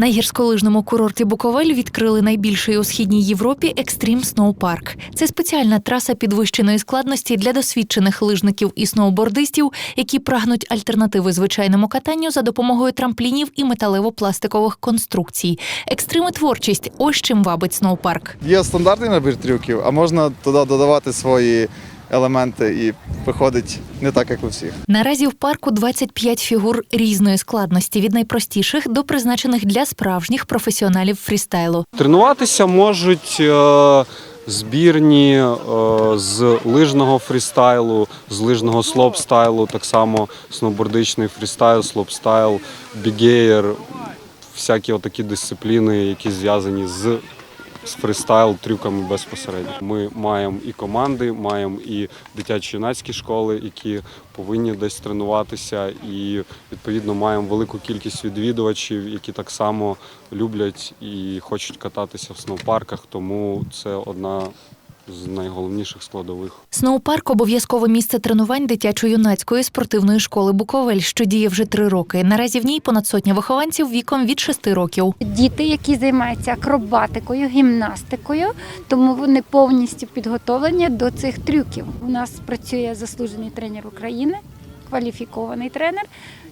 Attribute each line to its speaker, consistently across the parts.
Speaker 1: На гірськолижному курорті Буковель відкрили найбільший у східній Європі екстрім Сноу Парк. Це спеціальна траса підвищеної складності для досвідчених лижників і сноубордистів, які прагнуть альтернативи звичайному катанню за допомогою трамплінів і металево-пластикових конструкцій. Екстрим і творчість ось чим вабить сноупарк.
Speaker 2: Є стандартний набір трюків, а можна туди додавати свої елементи і виходить не так, як у всіх.
Speaker 1: Наразі в парку 25 фігур різної складності від найпростіших до призначених для справжніх професіоналів фрістайлу.
Speaker 3: Тренуватися можуть е, збірні е, з лижного фрістайлу, з лижного слопстайлу, так само сноубордичний фрістайл, слопстайл, бігеєр, всякі отакі дисципліни, які зв'язані з. З фристайл трюками безпосередньо. Ми маємо і команди, маємо і дитячі юнацькі школи, які повинні десь тренуватися, і відповідно маємо велику кількість відвідувачів, які так само люблять і хочуть кататися в сноупарках. Тому це одна з найголовніших складових.
Speaker 1: Сноупарк обов'язкове місце тренувань дитячо-юнацької спортивної школи Буковель, що діє вже три роки. Наразі в ній понад сотня вихованців віком від шести років.
Speaker 4: Діти, які займаються акробатикою, гімнастикою, тому вони повністю підготовлені до цих трюків. У нас працює заслужений тренер України, кваліфікований тренер.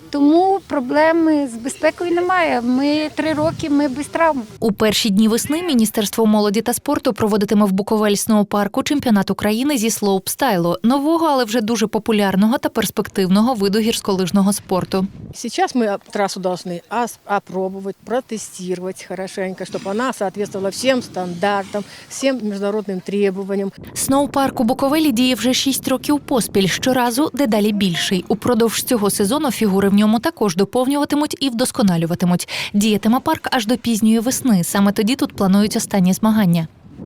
Speaker 4: Тому проблеми з безпекою немає. Ми три роки, ми без травм.
Speaker 1: У перші дні весни Міністерство молоді та спорту проводитиме в Буковель сноупарку чемпіонат України зі слоупстайлу, нового, але вже дуже популярного та перспективного виду гірськолижного спорту.
Speaker 5: Сейчас мы трассу должны ос- опробовать, протестировать хорошенько, чтобы она соответствовала всем стандартам, всем международным требованиям.
Speaker 1: Сноупарк у Буковелі діє вже шість років поспіль. Щоразу дедалі більший. Упродовж цього сезону фігури в ньому також доповнюватимуть і вдосконалюватимуть. Діятиме парк аж до пізньої весни. Саме тоді тут планують останні змагання.